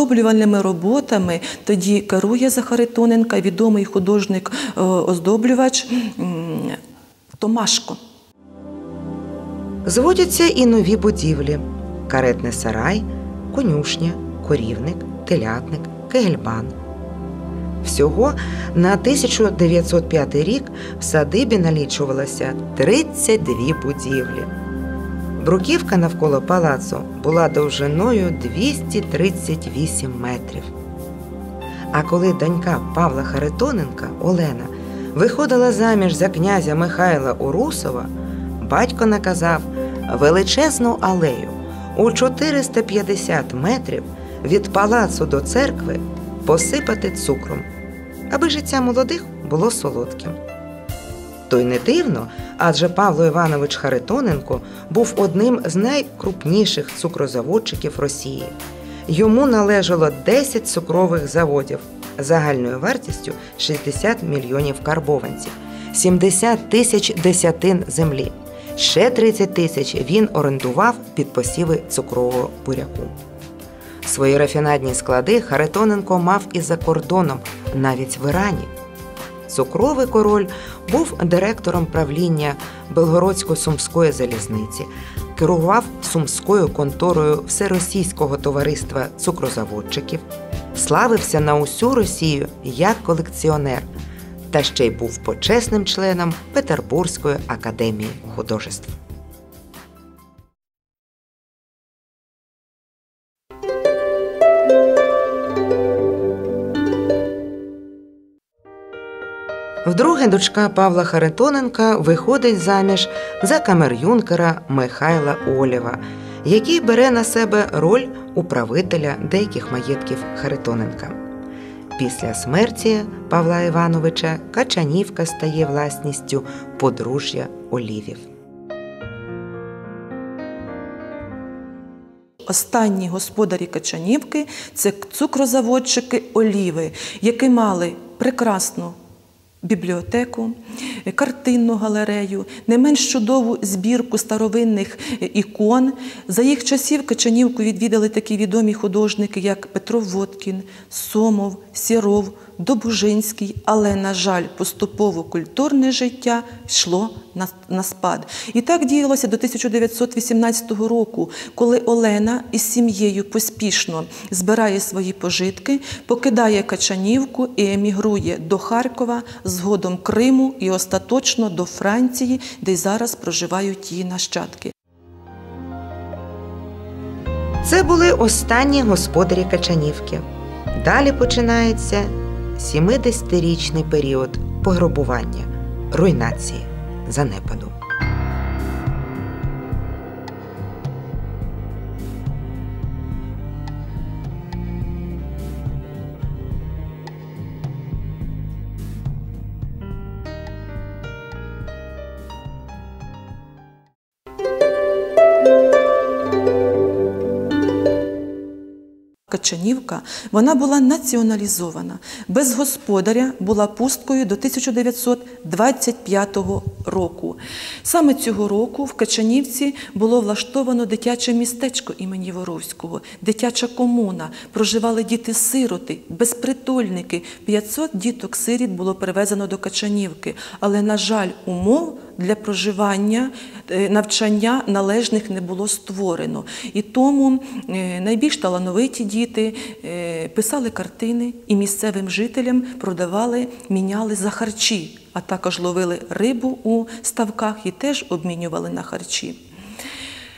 оздоблювальними роботами тоді керує Захаритоненка, відомий художник-оздоблювач Томашко. Зводяться і нові будівлі: каретний сарай, конюшня, корівник, телятник, кегельбан. Всього на 1905 рік в садибі налічувалося 32 будівлі. Бруківка навколо палацу була довжиною 238 метрів. А коли донька Павла Харитоненка Олена виходила заміж за князя Михайла Урусова, батько наказав величезну алею у 450 метрів від палацу до церкви посипати цукром, аби життя молодих було солодким. То й не дивно, адже Павло Іванович Харитоненко був одним з найкрупніших цукрозаводчиків Росії. Йому належало 10 цукрових заводів загальною вартістю 60 мільйонів карбованців, 70 тисяч десятин землі. Ще 30 тисяч він орендував під посіви цукрового буряку. Свої рафінадні склади Харитоненко мав і за кордоном, навіть в Ірані. Цукровий король був директором правління Белгородсько-Сумської залізниці, керував сумською конторою Всеросійського товариства цукрозаводчиків, славився на усю Росію як колекціонер, та ще й був почесним членом Петербурзької академії художеств. Вдруге дочка Павла Харитоненка виходить заміж за камер-юнкера Михайла Олєва, який бере на себе роль управителя деяких маєтків Харитоненка. Після смерті Павла Івановича Качанівка стає власністю подружжя Олівів. Останні господарі Качанівки це цукрозаводчики Оліви, які мали прекрасну бібліотеку, картинну галерею, не менш чудову збірку старовинних ікон. За їх часів Качанівку відвідали такі відомі художники, як Петро Водкін, Сомов, Сіров, Добужинський, але, на жаль, поступово культурне життя йшло на, на спад. І так діялося до 1918 року, коли Олена із сім'єю поспішно збирає свої пожитки, покидає Качанівку і емігрує до Харкова, згодом Криму і остаточно до Франції, де й зараз проживають її нащадки. Це були останні господарі Качанівки. Далі починається 70-річний період пограбування, руйнації, занепаду. Качанівка вона була націоналізована. Без господаря була пусткою до 1925 року. Саме цього року в Качанівці було влаштовано дитяче містечко імені Воровського, дитяча комуна. Проживали діти-сироти, безпритульники. 500 діток-сиріт було перевезено до Качанівки. Але, на жаль, умов для проживання, е, навчання належних не було створено. І тому е, найбільш талановиті діти е, писали картини і місцевим жителям продавали, міняли за харчі, а також ловили рибу у ставках і теж обмінювали на харчі.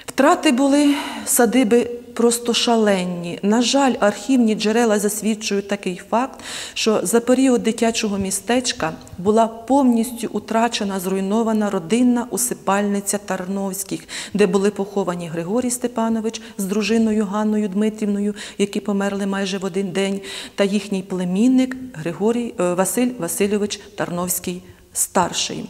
Втрати були садиби просто шаленні. На жаль, архівні джерела засвідчують такий факт, що за період дитячого містечка була повністю утрачена, зруйнована родинна усипальниця Тарновських, де були поховані Григорій Степанович з дружиною Ганною Дмитрівною, які померли майже в один день, та їхній племінник Григорій е, Василь Васильович Тарновський старший.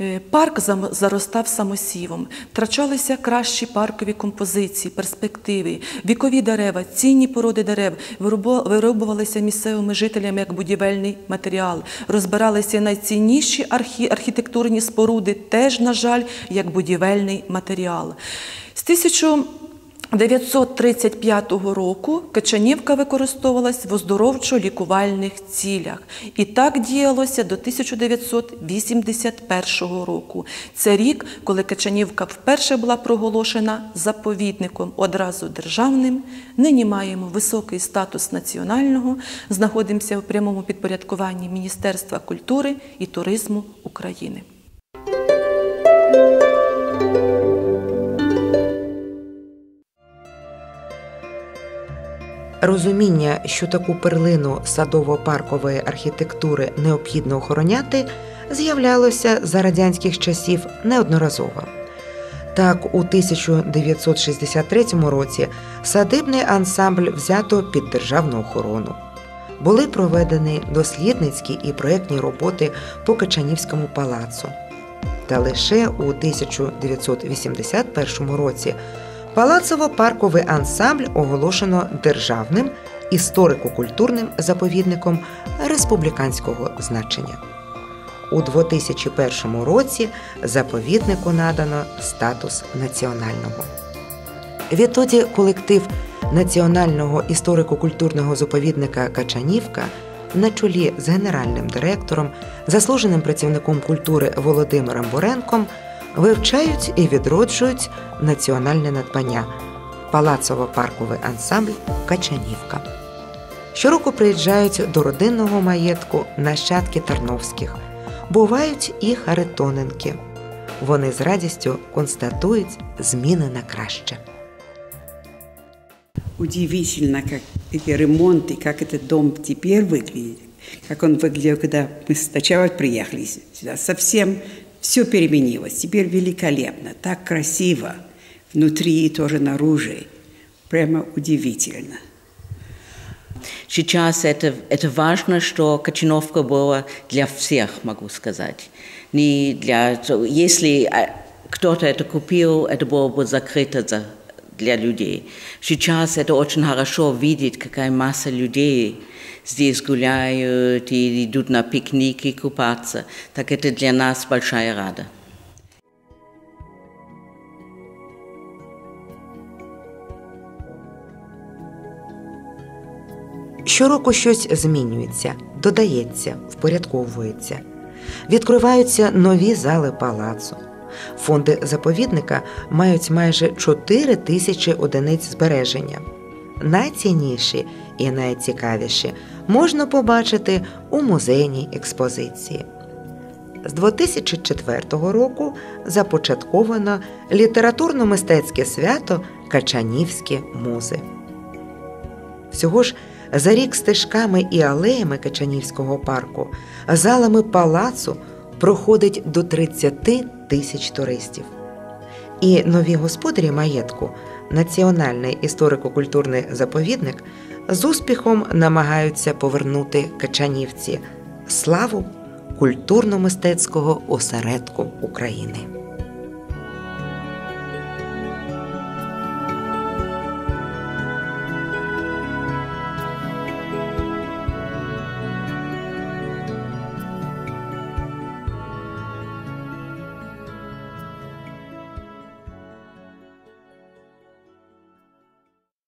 Е, парк заростав самосівом, втрачалися кращі паркові композиції, перспективи, вікові дерева, цінні породи дерев вирубувалися місцевими жителями як будівельний матеріал, розбиралися найцінніші архітектурні споруди, теж, на жаль, як будівельний матеріал. З 935 року Качанівка використовувалась в оздоровчо-лікувальних цілях. І так діялося до 1981 року. Це рік, коли Качанівка вперше була проголошена заповідником одразу державним. Нині маємо високий статус національного, знаходимося в прямому підпорядкуванні Міністерства культури і туризму України. Розуміння, що таку перлину садово-паркової архітектури необхідно охороняти, з'являлося за радянських часів неодноразово. Так, у 1963 році садибний ансамбль взято під державну охорону. Були проведені дослідницькі і проєктні роботи по Качанівському палацу. Та лише у 1981 році Палацово-парковий ансамбль оголошено державним історико-культурним заповідником республіканського значення. У 2001 році заповіднику надано статус національного. Відтоді колектив Національного історико-культурного заповідника Качанівка на чолі з генеральним директором, заслуженим працівником культури Володимиром Боренком вивчають і відроджують національне надбання палацово-парковий ансамбль Качанівка. Щороку приїжджають до родинного маєтку нащадки Тарновських, бувають і Харитоненки. Вони з радістю констатують зміни на краще. Удивительно, как эти ремонты, как этот дом теперь выглядит, как он выглядел, когда мы сначала приехали сюда. Совсем все переменилось. Теперь великолепно, так красиво. Внутри и тоже наружу. Прямо удивительно. Сейчас это, это важно, что Кочиновка была для всех, могу сказать. Не для, если а, кто-то это купил, это было бы закрыто за, для людей. Сейчас это очень хорошо видеть, какая масса людей здесь гуляют и идут на пикники купаться. Так это для нас большая рада. Щороку щось змінюється, додається, впорядковується. Відкриваються нові зали палацу. Фонди заповідника мають майже 4 тисячі одиниць збереження. Найцінніші і найцікавіші можна побачити у музейній експозиції. З 2004 року започатковано літературно-мистецьке свято Качанівські музи. Всього ж за рік стежками і алеями Качанівського парку, залами палацу проходить до 30 тисяч туристів. І нові господарі маєтку, Національний історико-культурний заповідник, з успіхом намагаються повернути Качанівці славу культурно-мистецького осередку України.